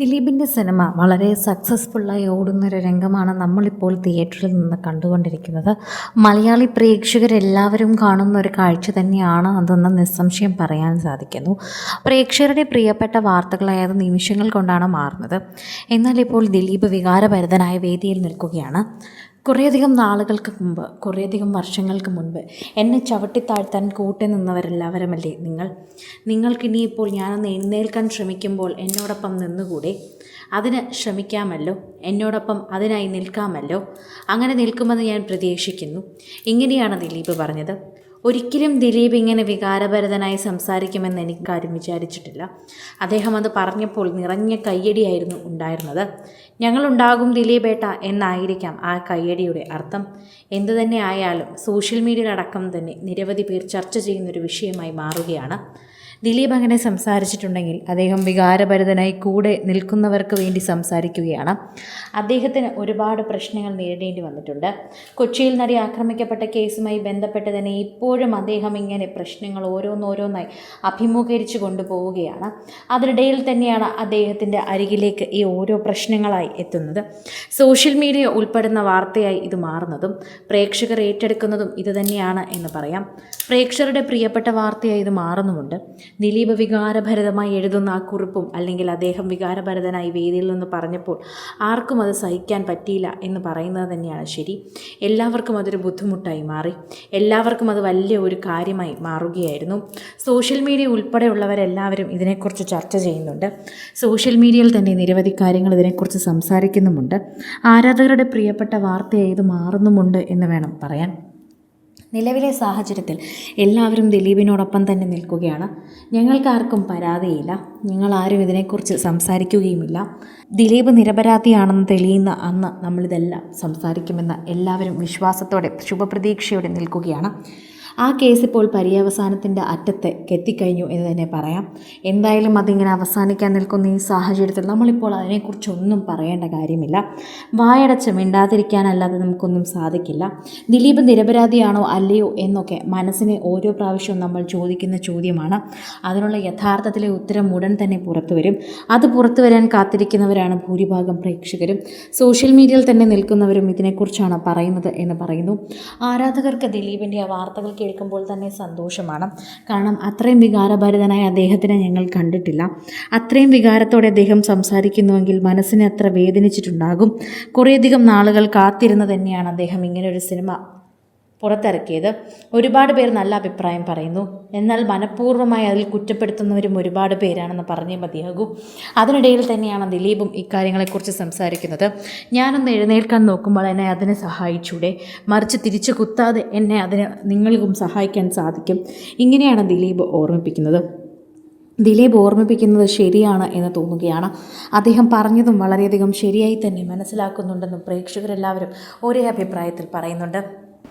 ദിലീപിന്റെ സിനിമ വളരെ സക്സസ്ഫുള്ളായി ഓടുന്നൊരു രംഗമാണ് നമ്മളിപ്പോൾ തിയേറ്ററിൽ നിന്ന് കണ്ടുകൊണ്ടിരിക്കുന്നത്. മലയാളി പ്രേക്ഷകരെല്ലാവരും കാണുന്ന ഒരു കാഴ്ച തന്നെയാണ് അതെന്ന് നിസ്സംശയം പറയാൻ സാധിക്കുന്നു. പ്രേക്ഷകരുടെ പ്രിയപ്പെട്ട വാർത്തകളായത് നിമിഷങ്ങൾ കൊണ്ടാണ് മാറുന്നത്. എന്നാൽ ഇപ്പോൾ ദിലീപ് വികാരഭരിതനായ വേദിയിൽ നിൽക്കുകയാണ്. കുറേയധികം നാളുകൾക്ക് മുമ്പ് കുറേയധികം വർഷങ്ങൾക്ക് മുൻപ് എന്നെ ചവിട്ടിത്താഴ്ത്താൻ കൂട്ടി നിന്നവരെല്ലാവരുമല്ലേ നിങ്ങൾ? നിങ്ങൾക്കിനിയിപ്പോൾ ഞാനൊന്ന് എഴുന്നേൽക്കാൻ ശ്രമിക്കുമ്പോൾ എന്നോടൊപ്പം നിന്നുകൂടെ? അതിന് ശ്രമിക്കാമല്ലോ എന്നോടൊപ്പം അതിനായി നിൽക്കാമല്ലോ? അങ്ങനെ നിൽക്കുമെന്ന് ഞാൻ പ്രതീക്ഷിക്കുന്നു. ഇങ്ങനെയാണ് ദിലീപ് പറഞ്ഞത്. ഒരിക്കലും ദിലീപ് ഇങ്ങനെ വികാരഭരിതനായി സംസാരിക്കുമെന്ന് എനിക്കാരും വിചാരിച്ചിട്ടില്ല. അദ്ദേഹം അത് പറഞ്ഞപ്പോൾ നിറഞ്ഞ കയ്യടിയായിരുന്നു ഉണ്ടായിരുന്നത്. ഞങ്ങളുണ്ടാകും ദിലീപേട്ട എന്നായിരിക്കാം ആ കയ്യടിയുടെ അർത്ഥം. എന്തു തന്നെ ആയാലും സോഷ്യൽ മീഡിയയിലടക്കം തന്നെ നിരവധി പേർ ചർച്ച ചെയ്യുന്നൊരു വിഷയമായി മാറുകയാണ്. ദിലീപ് അങ്ങനെ സംസാരിച്ചിട്ടുണ്ടെങ്കിൽ അദ്ദേഹം വികാരഭരിതനായി കൂടെ നിൽക്കുന്നവർക്ക് വേണ്ടി സംസാരിക്കുകയാണ്. അദ്ദേഹത്തിന് ഒരുപാട് പ്രശ്നങ്ങൾ നേരിടേണ്ടി വന്നിട്ടുണ്ട്. കൊച്ചിയിൽ നടി ആക്രമിക്കപ്പെട്ട കേസുമായി ബന്ധപ്പെട്ട് തന്നെ ഇപ്പോഴും അദ്ദേഹം ഇങ്ങനെ പ്രശ്നങ്ങൾ ഓരോന്നോരോന്നായി അഭിമുഖീകരിച്ചു കൊണ്ടുപോവുകയാണ്. അതിനിടയിൽ തന്നെയാണ് അദ്ദേഹത്തിന്റെ അരികിലേക്ക് ഈ ഓരോ പ്രശ്നങ്ങളായി എത്തുന്നത്. സോഷ്യൽ മീഡിയ ഉൾപ്പെടുന്ന വാർത്തയായി ഇത് മാറുന്നതും പ്രേക്ഷകർ ഏറ്റെടുക്കുന്നതും ഇതുതന്നെയാണ് എന്ന് പറയാം. പ്രേക്ഷകരുടെ പ്രിയപ്പെട്ട വാർത്തയായി ഇത് മാറുന്നുമുണ്ട്. ദിലീപ് വികാരഭരിതമായി എഴുതുന്ന ആ കുറിപ്പും അല്ലെങ്കിൽ അദ്ദേഹം വികാരഭരിതനായി വേദിയിൽ നിന്ന് പറഞ്ഞപ്പോൾ ആർക്കും അത് സഹിക്കാൻ പറ്റിയില്ല എന്ന് പറയുന്നത് തന്നെയാണ് ശരി. എല്ലാവർക്കും അതൊരു ബുദ്ധിമുട്ടായി മാറി. എല്ലാവർക്കും അത് വലിയ ഒരു കാര്യമായി മാറുകയായിരുന്നു. സോഷ്യൽ മീഡിയ ഉൾപ്പെടെയുള്ളവരെല്ലാവരും ഇതിനെക്കുറിച്ച് ചർച്ച ചെയ്യുന്നുണ്ട്. സോഷ്യൽ മീഡിയയിൽ തന്നെ നിരവധി കാര്യങ്ങൾ ഇതിനെക്കുറിച്ച് സംസാരിക്കുന്നുമുണ്ട്. ആരാധകരുടെ പ്രിയപ്പെട്ട വാർത്തയായി ഇത് മാറുന്നുമുണ്ട് എന്ന് വേണം പറയാൻ. നിലവിലെ സാഹചര്യത്തിൽ എല്ലാവരും ദിലീപിനോടൊപ്പം തന്നെ നിൽക്കുകയാണ്. ഞങ്ങൾക്കാർക്കും പരാതിയില്ല. ഞങ്ങളാരും ഇതിനെക്കുറിച്ച് സംസാരിക്കുകയുമില്ല. ദിലീപ് നിരപരാധിയാണെന്ന് തെളിയുന്ന അന്ന് നമ്മളിതെല്ലാം സംസാരിക്കുമെന്ന് എല്ലാവരും വിശ്വാസത്തോടെ ശുഭപ്രതീക്ഷയോടെ നിൽക്കുകയാണ്. ആ കേസ് ഇപ്പോൾ പര്യവസാനത്തിന്റെ അറ്റത്ത് എത്തിക്കഴിഞ്ഞു എന്ന് തന്നെ പറയാം. എന്തായാലും അതിങ്ങനെ അവസാനിക്കാൻ നിൽക്കുന്ന ഈ സാഹചര്യത്തിൽ നമ്മളിപ്പോൾ അതിനെക്കുറിച്ചൊന്നും പറയേണ്ട കാര്യമില്ല. വായടച്ച് മിണ്ടാതിരിക്കാനല്ലാതെ നമുക്കൊന്നും സാധിക്കില്ല. ദിലീപ് നിരപരാധിയാണോ അല്ലയോ എന്നൊക്കെ മനസ്സിനെ ഓരോ പ്രാവശ്യവും നമ്മൾ ചോദിക്കുന്ന ചോദ്യമാണ്. അതിനുള്ള യഥാർത്ഥത്തിലെ ഉത്തരം ഉടൻ തന്നെ പുറത്തു വരും. അത് പുറത്തു വരാൻ കാത്തിരിക്കുന്നവരാണ് ഭൂരിഭാഗം പ്രേക്ഷകരും. സോഷ്യൽ മീഡിയയിൽ തന്നെ നിൽക്കുന്നവരും ഇതിനെക്കുറിച്ചാണ് പറയുന്നത് എന്ന് പറയുന്നു. ആരാധകർക്ക് ദിലീപിന്റെ ആ വാർത്തകൾ കേൾക്കുമ്പോൾ തന്നെ സന്തോഷമാണ്. കാരണം അത്രയും വികാരഭരിതനായ അദ്ദേഹത്തിനെ ഞങ്ങൾ കണ്ടിട്ടില്ല. അത്രയും വികാരത്തോടെ അദ്ദേഹം സംസാരിക്കുന്നുവെങ്കിൽ മനസ്സിനെ അത്ര വേദനിച്ചിട്ടുണ്ടാകും. കുറേയധികം നാളുകൾ കാത്തിരുന്ന് തന്നെയാണ് അദ്ദേഹം ഇങ്ങനെ ഒരു സിനിമ പുറത്തിറക്കിയത്. ഒരുപാട് പേർ നല്ല അഭിപ്രായം പറയുന്നു. എന്നാൽ മനഃപൂർവമായി അതിൽ കുറ്റപ്പെടുത്തുന്നവരും ഒരുപാട് പേരാണെന്ന് പറഞ്ഞേ മതിയാകൂ. അതിനിടയിൽ തന്നെയാണ് ദിലീപും ഇക്കാര്യങ്ങളെക്കുറിച്ച് സംസാരിക്കുന്നത്. ഞാനൊന്ന് എഴുന്നേൽക്കാൻ നോക്കുമ്പോൾ എന്നെ അതിനെ സഹായിച്ചൂടെ? മറിച്ച് തിരിച്ചു കുത്താതെ എന്നെ അതിന് നിങ്ങൾക്കും സഹായിക്കാൻ സാധിക്കും. ഇങ്ങനെയാണ് ദിലീപ് ഓർമ്മിപ്പിക്കുന്നത്. ദിലീപ് ഓർമ്മിപ്പിക്കുന്നത് ശരിയാണ് എന്ന് തോന്നുകയാണ്. അദ്ദേഹം പറഞ്ഞതും വളരെയധികം ശരിയായി തന്നെ മനസ്സിലാക്കുന്നുണ്ടെന്നും പ്രേക്ഷകരെല്ലാവരും ഒരേ അഭിപ്രായത്തിൽ പറയുന്നുണ്ട്.